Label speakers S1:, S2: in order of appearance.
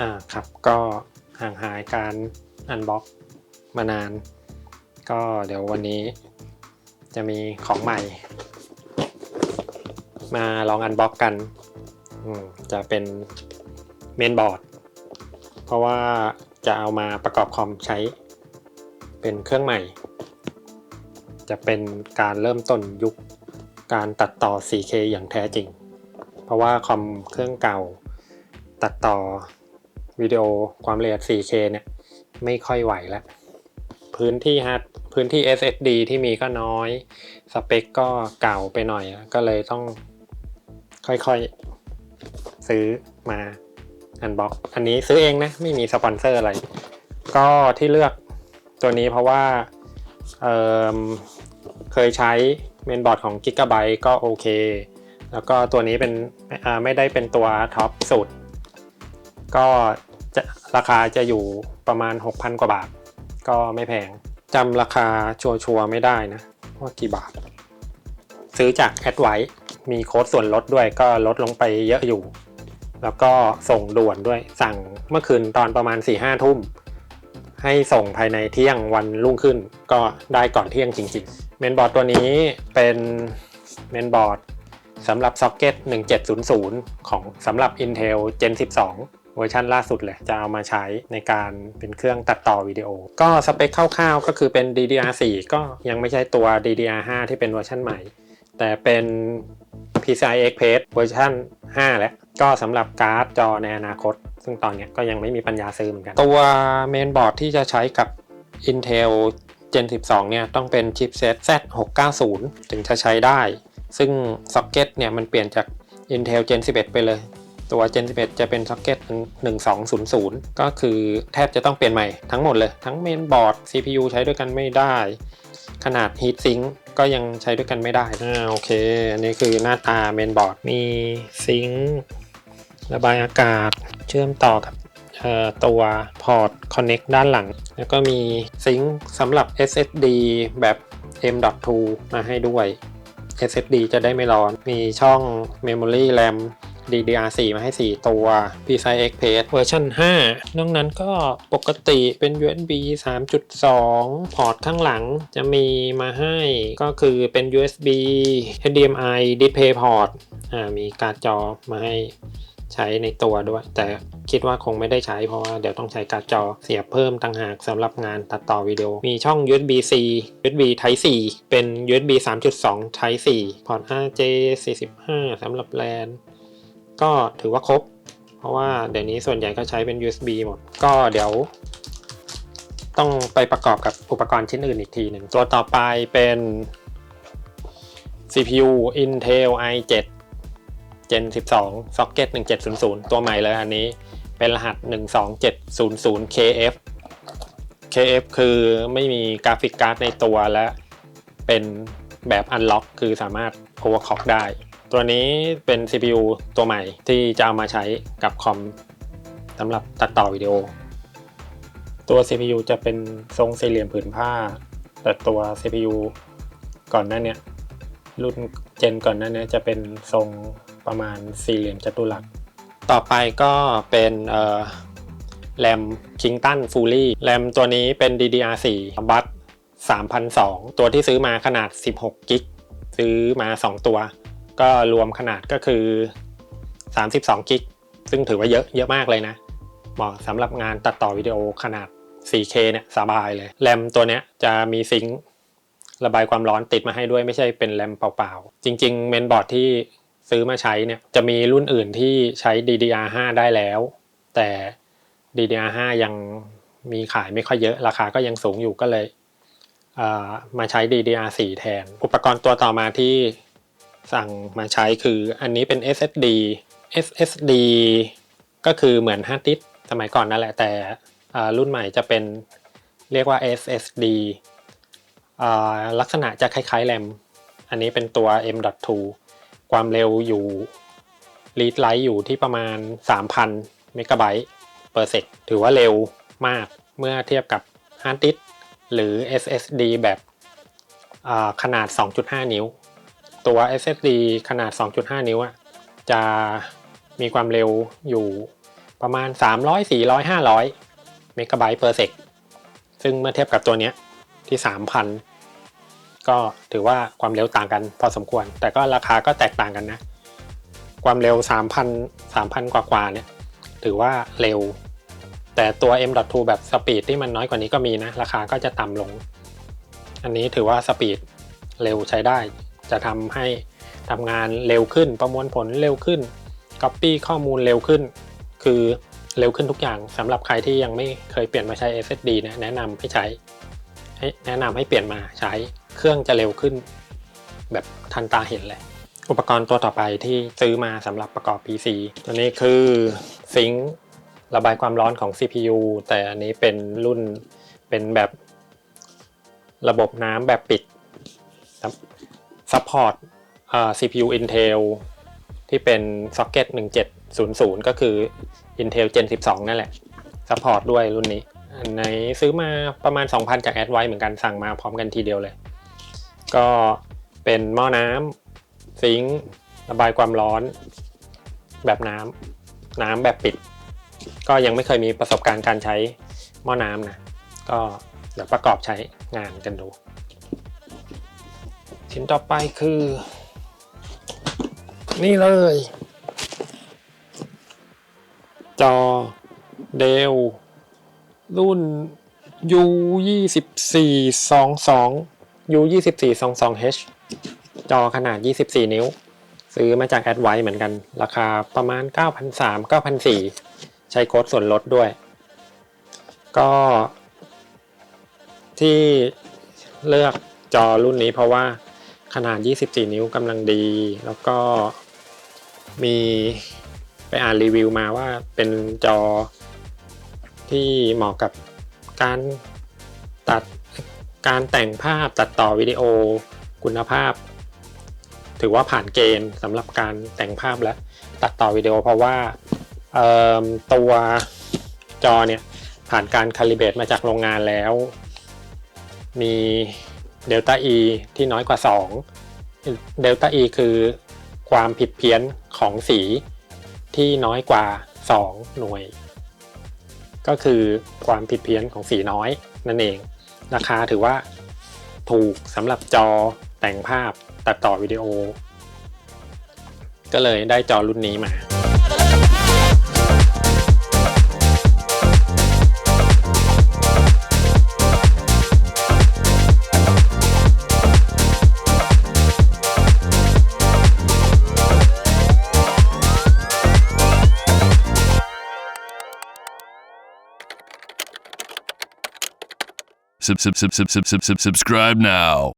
S1: อ่าครับ ก็ห่างหายการอันบ็อกมานาน ก็เดี๋ยววันนี้จะมีของใหม่ มาลองอันบ็อกกันอืมจะเป็นเมนบอร์ด เพราะว่าจะเอามาประกอบคอมใช้ เป็นเครื่องใหม่ จะเป็นการเริ่มต้นยุคการตัดต่อ 4K อย่างแท้จริง เพราะว่าคอมเครื่องเก่าตัดต่อ วิดีโอความละเอียด 4K เนี่ยไม่ค่อยไหวแล้ว พื้นที่ฮาร์ดพื้นที่ SSD ที่มีก็น้อย สเปคก็เก่าไปหน่อย ก็เลยต้องค่อยๆ ซื้อมาอันบ็อกอันนี้ซื้อเองนะ ไม่มีสปอนเซอร์อะไร ก็ที่เลือกตัวนี้เพราะว่าเเคยใช้เมนบอร์ดของ Gigabyte ก็โอเค แล้วก็ตัวนี้เป็นไม่ได้เป็นตัวท็อปสุด ก็ จะราคาจะอยู่ประมาณ 6,000 กว่าบาท ก็ไม่แพงจำราคาชัวร์ๆไม่ได้นะ ว่ากี่บาท ซื้อจากแอดไวมีโค้ดส่วนลดด้วยก็ลดลงไปเยอะอยู่ แล้วก็ส่งด่วนด้วยสั่งเมื่อคืนตอนประมาณ4ี่ห้าทุ่ม ให้ส่งภายในเที่ยงวันรุ่งขึ้น ก็ได้ก่อนเที่ยงจริงๆ เมนบอร์ดตัวนี้เป็นเมนบอร์ดสำหรับซ็อกเก็ต1700 ของสำหรับ Intel Gen 12 เวอร์ชันล่าสุดเลย จะเอามาใช้ในการเป็นเครื่องตัดต่อวิดีโอ ก็สเปคคร่าวๆก็คือเป็น DDR4 ก็ยังไม่ใช่ตัว DDR5 ที่เป็นเวอร์ชันใหม่ แต่เป็น PCI Express เวอร์ชัน5 แล้ว ก็สำหรับการ์ดจอในอนาคต ซึ่งตอนนี้ก็ยังไม่มีปัญญาซื้อเหมือนกัน ตัวเมนบอร์ดที่จะใช้กับ Intel Gen 12 เนี่ยต้องเป็นชิปเซต Z690 ถึงจะใช้ได้ ซึ่งซ็อกเก็ตเนี่ยมันเปลี่ยนจาก Intel Gen 11 ไปเลย ตัว Gen 11 จะเป็นซ็อกเก็ต1200 ก็คือแทบจะต้องเปลี่ยนใหม่ทั้งหมดเลย ทั้งเมนบอร์ด CPU ใช้ด้วยกันไม่ได้ ขนาด Heat Sink ก็ยังใช้ด้วยกันไม่ได้อ่าโอเค อันนี้คือหน้าตาเมนบอร์ด มีซิงค์ระบายอากาศ เชื่อมต่อกับตัวพอร์ต Connect ด้านหลัง แล้วก็มีซิงค์สำหรับ SSD แบบ M.2 มาให้ด้วย SSD จะได้ไม่ร้อน มีช่อง Memory RAM DDR4 มาให้ 4 ตัว PCI Express เวอร์ชัน5นอกนั้นก็ปกติเป็น USB 3.2 พอร์ตข้างหลังจะมีมาให้ก็คือเป็น USB HDMI Display Port อ่ามีการ์ดจอมาให้ใช้ในตัวด้วย แต่คิดว่าคงไม่ได้ใช้เพราะว่าเดี๋ยวต้องใช้การ์ดจอเสียบเพิ่มต่างหากสำหรับงานตัดต่อวิดีโอ มีช่อง USB C USB Type C เป็น USB 3.2 Type C พอร์ต 5J 45สำหรับ LAN ก็ถือว่าครบ เพราะว่าเดี๋ยวนี้ส่วนใหญ่ก็ใช้เป็น USB หมด ก็เดี๋ยว ต้องไปประกอบกับอุปกรณ์ชิ้นอื่นอีกทีหนึ่ง ตัวต่อไปเป็น CPU Intel i7 Gen 12 Socket 1700 ตัวใหม่เลยอันนี้เป็นรหัส 12700 KF KF คือไม่มีกราฟิกการ์ดในตัวและเป็นแบบ Unlock คือสามารถ Overclock ได้ ตัวนี้เป็น CPU ตัวใหม่ที่จะเอามาใช้กับคอมสำหรับตัดต่อวิดีโอ ตัว CPU จะเป็นทรงสี่เหลี่ยมผืนผ้า แต่ตัว CPU ก่อนหน้านี้รุ่นเจนก่อนหน้านี้จะเป็นทรงประมาณสี่เหลี่ยมจัตุรัส ต่อไปก็เป็นแรม Kington Fully แรมตัวนี้เป็น DDR4 บัต3,002 ตัวที่ซื้อมาขนาด 16 กิก ซื้อมา 2 ตัว ก็รวมขนาดก็คือ 32กิกซึ่งถือว่าเยอะเยอะมากเลยนะ เหมาะสำหรับงานตัดต่อวิดีโอขนาด 4K เนี่ยสบายเลยแรมตัวเนี้ยจะมีซิงค์ระบายความร้อนติดมาให้ด้วยไม่ใช่เป็นแรมเปล่าๆ จริง ๆ เมนบอร์ดที่ซื้อมาใช้เนี่ยจะมีรุ่นอื่นที่ใช้ DDR5 ได้แล้ว แต่ DDR5 ยังมีขายไม่ค่อยเยอะราคาก็ยังสูงอยู่ก็เลยมาใช้ DDR4 แทน อุปกรณ์ตัวต่อมาที่ สั่งมาใช้คืออันนี้เป็น SSD SSD ก็คือเหมือนฮาร์ดดิสสมัยก่อนนั่นแหละแต่รุ่นใหม่จะเป็นเรียกว่า SSD ลักษณะจะคล้ายๆแรมอันนี้เป็นตัว M.2 ความเร็วอยู่ read write อยู่ที่ประมาณ 3,000เมกะไบต์ per sec ถือว่าเร็วมากเมื่อเทียบกับ hard disk หรือ SSD แบบขนาด 2.5 นิ้ว ตัว SSD ขนาด 2.5 นิ้วจะมีความเร็วอยู่ประมาณ 300 400 500เมกะไบต์ per sec ซึ่งเมื่อเทียบกับตัวเนี้ยที่ 3,000 ก็ถือว่าความเร็วต่างกันพอสมควร แต่ก็ราคาก็แตกต่างกันนะ ความเร็ว 3,000 3,000 กว่ากว่าเนี่ยถือว่าเร็ว แต่ตัว M.2 แบบสปีดที่มันน้อยกว่านี้ก็มีนะ ราคาก็จะต่ำลง อันนี้ถือว่าสปีดเร็วใช้ได้ จะทำให้ทำงานเร็วขึ้น ประมวลผลเร็วขึ้น Copy ข้อมูลเร็วขึ้น คือเร็วขึ้นทุกอย่างสำหรับใครที่ยังไม่เคยเปลี่ยนมาใช้ SSD นี่ยแนะนำให้ใช้แนะนำให้เปลี่ยนมาใช้เครื่องจะเร็วขึ้น แบบทันตาเห็นเลย อุปกรณ์ตัวต่อไปที่ซื้อมาสำหรับประกอบ PC ตัวนี้คือซิงค์ระบายความร้อนของ CPU แต่อันนี้เป็นรุ่นเป็นแบบระบบน้ำแบบปิด ซัพพอร์ต CPU Intel ที่เป็น Socket 1700 ก็คือ Intel Gen 12 นั่นแหละซัพพอร์ตด้วยรุ่นนี้ อันไหนซื้อมาประมาณ 2,000 จากแอดไวเหมือนกันสั่งมาพร้อมกันทีเดียวเลย ก็เป็นหม้อน้ำซิงค์ระบายความร้อน แบบน้ำน้ำแบบปิด ก็ยังไม่เคยมีประสบการณ์การใช้หม้อน้ำนะ ก็เดี๋ยวประกอบใช้งานกันดู ชิ้นต่อไปคือ นี่เลย จอเดลรุ่น U 2 4 2 2 U 2 4 2 2 H จอขนาด 24 นิ้ว ซื้อมาจากแอดไวเหมือนกัน ราคาประมาณ 9,300 9,400 ใช้โค้ดส่วนลดด้วย ก็ ที่เลือกจอรุ่นนี้เพราะว่า ขนาด 24 นิ้วกำลังดี แล้วก็มีไปอ่านรีวิวมาว่าเป็นจอที่เหมาะกับการตัดการแต่งภาพตัดต่อวิดีโอคุณภาพ ถือว่าผ่านเกณฑ์สำหรับการแต่งภาพและตัดต่อวิดีโอเพราะว่าตัวจอเนี่ยผ่านการคาลิเบตมาจากโรงงานแล้ว มี เดลต้า E ที่น้อยกว่า 2 เดลต้า E คือความผิดเพี้ยนของสีที่น้อยกว่า 2 หน่วย ก็คือความผิดเพี้ยนของสีน้อยนั่นเอง ราคาถือว่าถูกสำหรับจอแต่งภาพตัดต่อวิดีโอ ก็เลยได้จอรุ่นนี้มา
S2: sub, sub, sub, sub, sub, sub, subscribe now.